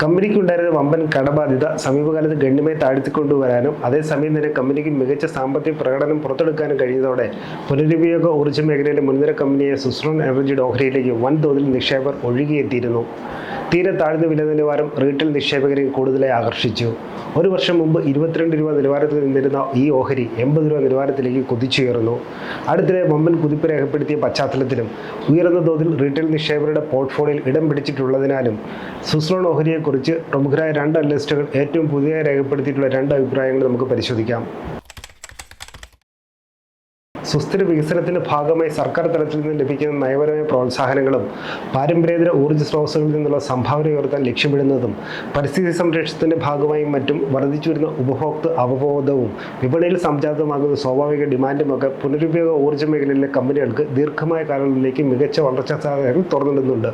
കമ്പനിക്കുണ്ടായിരുന്ന വമ്പൻ കടബാധ്യത സമീപകാലത്ത് ഗണ്യമായി താഴ്ത്തിക്കൊണ്ടുവരാനും അതേസമയം തന്നെ കമ്പനിക്ക് മികച്ച സാമ്പത്തിക പ്രകടനം പുറത്തെടുക്കാനും കഴിഞ്ഞതോടെ പുനരുപയോഗ ഊർജ മേഖലയിലെ മുൻനിര കമ്പനിയായ സുസ്രോൺ എനർജി ഡോഹ്രയിലേക്ക് വൻതോതിൽ നിക്ഷേപർ ഒഴുകിയെത്തിയിരുന്നു. തീരെ താഴ്ന്ന വില നിലവാരം റീറ്റെയിൽ നിക്ഷേപകരെ കൂടുതലായി ആകർഷിച്ചു. ഒരു വർഷം മുമ്പ് ഇരുപത്തിരണ്ട് രൂപ നിലവാരത്തിൽ നിന്നിരുന്ന ഈ ഓഹരി എൺപത് രൂപ നിലവാരത്തിലേക്ക് കുതിച്ചുയർന്നു. അടുത്തിടെ വമ്പൻ കുതിപ്പ് രേഖപ്പെടുത്തിയ പശ്ചാത്തലത്തിലും ഉയർന്ന തോതിൽ റീറ്റെയിൽ നിക്ഷേപകരുടെ പോർട്ട്ഫോളിയോയിൽ ഇടം പിടിച്ചിട്ടുള്ളതിനാലും സുസ്ലോൺ ഓഹരിയെക്കുറിച്ച് പ്രമുഖരായ രണ്ട് അനലിസ്റ്റുകൾ ഏറ്റവും പുതിയതായി രേഖപ്പെടുത്തിയിട്ടുള്ള രണ്ട് അഭിപ്രായങ്ങൾ നമുക്ക് പരിശോധിക്കാം. സുസ്ഥിര വികസനത്തിന്റെ ഭാഗമായി സർക്കാർ തലത്തിൽ നിന്ന് ലഭിക്കുന്ന നയപരമായ പ്രോത്സാഹനങ്ങളും പാരമ്പര്യേതര ഊർജ സ്രോതസ്സുകളിൽ നിന്നുള്ള സംഭാവന ഉയർത്താൻ ലക്ഷ്യമിടുന്നതും പരിസ്ഥിതി സംരക്ഷണത്തിന്റെ ഭാഗമായും മറ്റും വർദ്ധിച്ചു വരുന്ന ഉപഭോക്തൃ അവബോധവും വിപണിയിൽ സംജാതമാകുന്ന സ്വാഭാവിക ഡിമാൻഡുമൊക്കെ പുനരുപയോഗ ഊർജ മേഖലയിലെ കമ്പനികൾക്ക് ദീർഘമായ കാലങ്ങളിലേക്ക് മികച്ച വളർച്ചാ സാധ്യതകൾ തുറന്നിടുന്നുണ്ട്.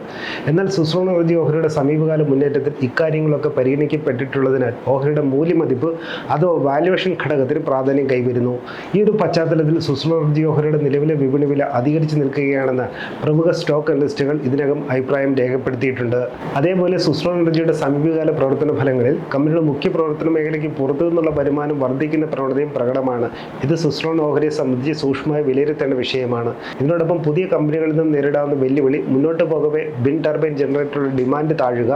എന്നാൽ സുസ്രോണ ഊർജ ഓഹരിയുടെ സമീപകാല മുന്നേറ്റത്തിൽ ഇക്കാര്യങ്ങളൊക്കെ പരിഗണിക്കപ്പെട്ടിട്ടുള്ളതിനാൽ ഓഹരിയുടെ മൂല്യമതിപ്പ് അതോ വാല്യുവേഷൻ ഘടകത്തിന് പ്രാധാന്യം കൈവരുന്നു. ഈ ഒരു പശ്ചാത്തലത്തിൽ സുസ്ലോൺ എനർജി ജിയോഹരയുടെ നിലവിലെ വിപണി വില അധികരിച്ചു നിൽക്കുകയാണെന്ന് പ്രമുഖ സ്റ്റോക്ക് അനലിസ്റ്റുകൾ ഇതിനകം അഭിപ്രായം രേഖപ്പെടുത്തിയിട്ടുണ്ട്. അതേപോലെ സുസ്രോൺ എനർജിയുടെ സമീപകാല പ്രവർത്തന ഫലങ്ങളിൽ കമ്പനിയുടെ മുഖ്യ പ്രവർത്തന മേഖലയ്ക്ക് പുറത്തു നിന്നുള്ള വരുമാനം വർദ്ധിക്കുന്ന പ്രവണതയും പ്രകടമാണ്. ഇത് സുസ്രോൺ ഓഹരിയെ സംബന്ധിച്ച് സൂക്ഷ്മമായി വിലയിരുത്തേണ്ട വിഷയമാണ്. ഇതിനോടൊപ്പം പുതിയ കമ്പനികളിൽ നിന്നും നേരിടാവുന്ന വെല്ലുവിളി മുന്നോട്ട് പോകവെ ബിൻ ടർബൈൻ ജനറേറ്ററുടെ ഡിമാൻഡ് താഴുക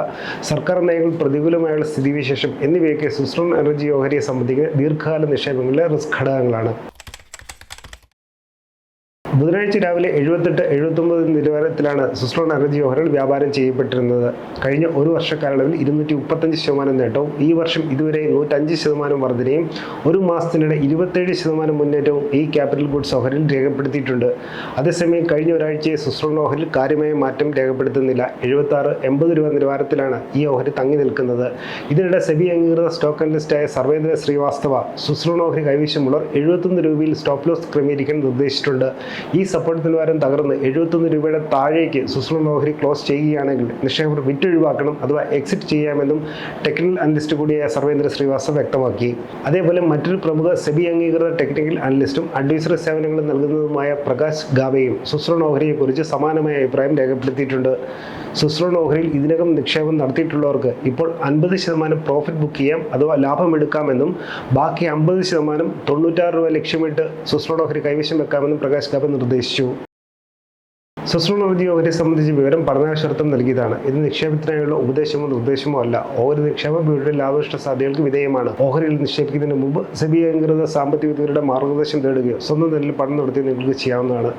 സർക്കാർ നയങ്ങൾ പ്രതികൂലമായുള്ള സ്ഥിതിവിശേഷം എന്നിവയൊക്കെ സുസ്രോൺ എനർജി ഓഹരിയെ സംബന്ധിക്കുന്ന ദീർഘകാല നിക്ഷേപങ്ങളിലെ റിസ്ക് ഘടകങ്ങളാണ്. ബുധനാഴ്ച രാവിലെ എഴുപത്തെട്ട് എഴുപത്തൊമ്പത് നിലവാരത്തിലാണ് സുസ്ലോൺ എനർജി ഓഹരികൾ വ്യാപാരം ചെയ്യപ്പെട്ടിരുന്നത്. കഴിഞ്ഞ ഒരു വർഷക്കാലയളവിൽ ഇരുന്നൂറ്റി മുപ്പത്തഞ്ച് ശതമാനം നേട്ടവും ഈ വർഷം ഇതുവരെ നൂറ്റഞ്ച് ശതമാനം വർധനയും ഒരു മാസത്തിനിടെ ഇരുപത്തേഴ് ശതമാനം മുന്നേറ്റവും ഈ ക്യാപിറ്റൽ ഗുഡ്സ് ഓഹരിൽ രേഖപ്പെടുത്തിയിട്ടുണ്ട്. അതേസമയം കഴിഞ്ഞ ഒരാഴ്ചയെ സുസ്ലോൺ ഓഹരിൽ കാര്യമായ മാറ്റം രേഖപ്പെടുത്തുന്നില്ല. എഴുപത്തി ആറ് എൺപത് രൂപ നിലവാരത്തിലാണ് ഈ ഓഹരി തങ്ങി നിൽക്കുന്നത്. ഇതിനിടെ സെബി അംഗീകൃത സ്റ്റോക്ക് അനലിസ്റ്റായ സർവേന്ദ്ര ശ്രീവാസ്തവ സുസ്ലോൺ ഓഹരി കൈവശമുള്ളവർ എഴുപത്തൊന്ന് രൂപയിൽ സ്റ്റോപ്പ് ലോസ് ക്രമീകരിക്കാൻ നിർദ്ദേശിച്ചിട്ടുണ്ട്. ഈ സപ്പോർട്ട് നിലവാരം തകർന്ന് എഴുപത്തൊന്ന് രൂപയുടെ താഴേക്ക് സുസ്മ ഓഹരി ക്ലോസ് ചെയ്യുകയാണെങ്കിൽ നിക്ഷേപകർ വിറ്റൊഴിവാക്കണം അഥവാ എക്സിറ്റ് ചെയ്യാമെന്നും ടെക്നിക്കൽ അനലിസ്റ്റ് കൂടിയായ സർവേന്ദ്ര ശ്രീവാസ്തവ വ്യക്തമാക്കി. അതേപോലെ മറ്റൊരു പ്രമുഖ സെബി അംഗീകൃത ടെക്നിക്കൽ അനലിസ്റ്റും അഡ്വൈസറി സേവനങ്ങൾ നൽകുന്നതുമായ പ്രകാശ് ഗാവയും സുസ്ലോൺ ഓഹരിയെക്കുറിച്ച് സമാനമായ അഭിപ്രായം രേഖപ്പെടുത്തിയിട്ടുണ്ട്. സുസ്ലോൺ ഓഹരിയിൽ ഇതിനകം നിക്ഷേപം നടത്തിയിട്ടുള്ളവർക്ക് ഇപ്പോൾ അൻപത് ശതമാനം പ്രോഫിറ്റ് ബുക്ക് ചെയ്യാം അഥവാ ലാഭം എടുക്കാമെന്നും ബാക്കി അമ്പത് ശതമാനം തൊണ്ണൂറ്റാറ് രൂപ ലക്ഷ്യമിട്ട് സുസ്ലോൺ ഓഹരി കൈവശം വെക്കാമെന്നും പ്രകാശ് ഗാബ നിർദ്ദേശിച്ചു. സുസ്ലോൺ അവരെ സംബന്ധിച്ച് വിവരം പഠനാശ്രത്വം നൽകിയതാണ്. ഇത് നിക്ഷേപത്തിനായുള്ള ഉപദേശമോ നിർദ്ദേശമോ അല്ല. ഓഹരി നിക്ഷേപ വീടിന്റെ ലാഭനഷ്ട സാധ്യതകൾക്ക് വിധേയമാണ്. ഓഹരിയിൽ നിക്ഷേപിക്കുന്നതിന് മുമ്പ് സെബി അംഗീകൃത സാമ്പത്തിക വിദഗ്ധരുടെ മാർഗനിർദ്ദേശം തേടുകയോ സ്വന്തം നിലയിൽ പഠനം നടത്തി നിങ്ങൾക്ക് ചെയ്യാവുന്നതാണ്.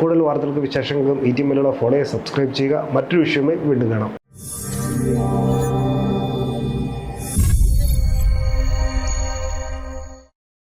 കൂടുതൽ വാർത്തകൾക്ക് വിശേഷങ്ങൾക്കും ഈ ടി ഫോളോയെ സബ്സ്ക്രൈബ് ചെയ്യുക. മറ്റൊരു വിഷയമായി വീണ്ടും കാണാം.